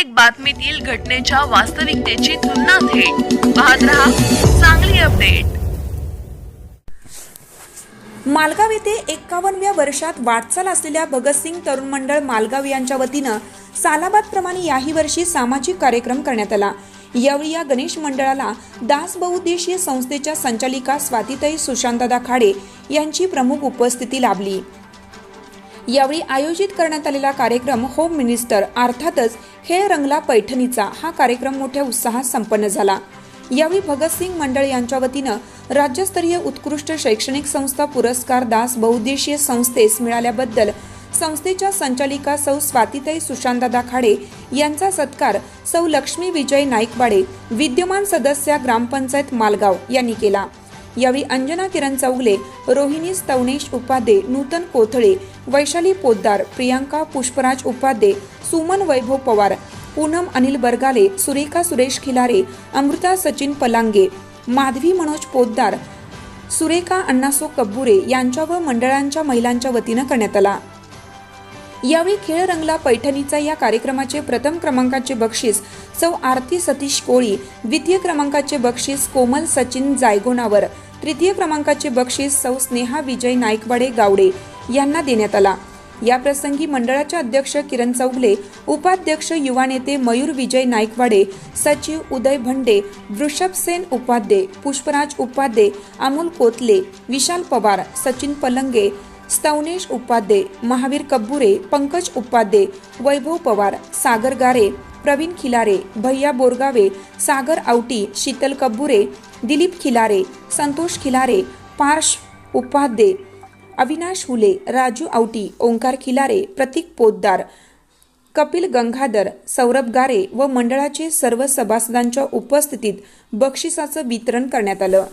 प्रत्येक बातमीतील घटनेच्या वास्तविकतेची तुलना थेट. पाहत रहा चांगली अपडेट मालगाव येथे एक्कावनव्या वर्षात वाटचाल असलेल्या भगतसिंग तरुण मंडळ मालगाव यांच्या वतीनं सालाबादप्रमाणे याही वर्षी सामाजिक कार्यक्रम करण्यात आला. यावेळी या गणेश मंडळाला दास बहुउद्देशीय संस्थेच्या संचालिका स्वातीताई सुशांतदा खाडे यांची प्रमुख उपस्थिती लाभली. यावेळी आयोजित करण्यात आलेला कार्यक्रम होम मिनिस्टर अर्थातच खेळ रंगला पैठणीचा हा कार्यक्रम मोठ्या उत्साहात संपन्न झाला. यावेळी भगतसिंग मंडळ यांच्या वतीनं राज्यस्तरीय उत्कृष्ट शैक्षणिक संस्था पुरस्कार दास बहुद्देशीय संस्थेस मिळाल्याबद्दल संस्थेच्या संचालिका सौ स्वातीताई सुशांतदा खाडे यांचा सत्कार सौ लक्ष्मी विजय नाईकवाडे विद्यमान सदस्य ग्रामपंचायत मालगाव यांनी केला. यावेळी अंजना किरण चौगले रोहिणी स्तवनेश उपाध्ये नूतन कोथळे वैशाली पोद्दार प्रियांका पुष्पराज उपाध्ये सुमन वैभव पवार पूनम अनिल बरगाले सुरेखा सुरेश खिलारे अमृता सचिन पलांगे माधवी मनोज पोद्दार सुरेखा अण्णासो कब्बुरे यांच्या व मंडळांच्या महिलांच्या वतीनं करण्यात आला. यावेळी खेळ रंगला पैठणीचा या कार्यक्रमाचे प्रथम क्रमांकाचे बक्षीस सौ आरती सतीश कोळी द्वितीय क्रमांकाचे बक्षीस कोमल सचिन जायगोनावर तृतीय क्रमांकाचे बक्षीस सौ स्नेहा विजय नाईकवाडे गावडे यांना देण्यात आला. या प्रसंगी मंडळाचे अध्यक्ष किरण चौगले उपाध्यक्ष युवा नेते मयूर विजय नाईकवाडे सचिव उदय भंडे वृषभसेन उपाध्ये पुष्पराज उपाध्ये अमोल कोतले विशाल पवार सचिन पलंगे स्तवनेश उपाध्ये महावीर कब्बुरे पंकज उपाध्ये वैभव पवार सागर गारे प्रवीण खिलारे भैया बोरगावे सागर आवटी शीतल कब्बुरे दिलीप खिलारे संतोष खिलारे पार्श उपाध्ये अविनाश हुले राजू आवटी ओंकार खिलारे प्रतीक पोद्दार कपिल गंगाधर सौरभ गारे व मंडळाचे सर्व सभासदांच्या उपस्थितीत बक्षिसाचं वितरण करण्यात आलं.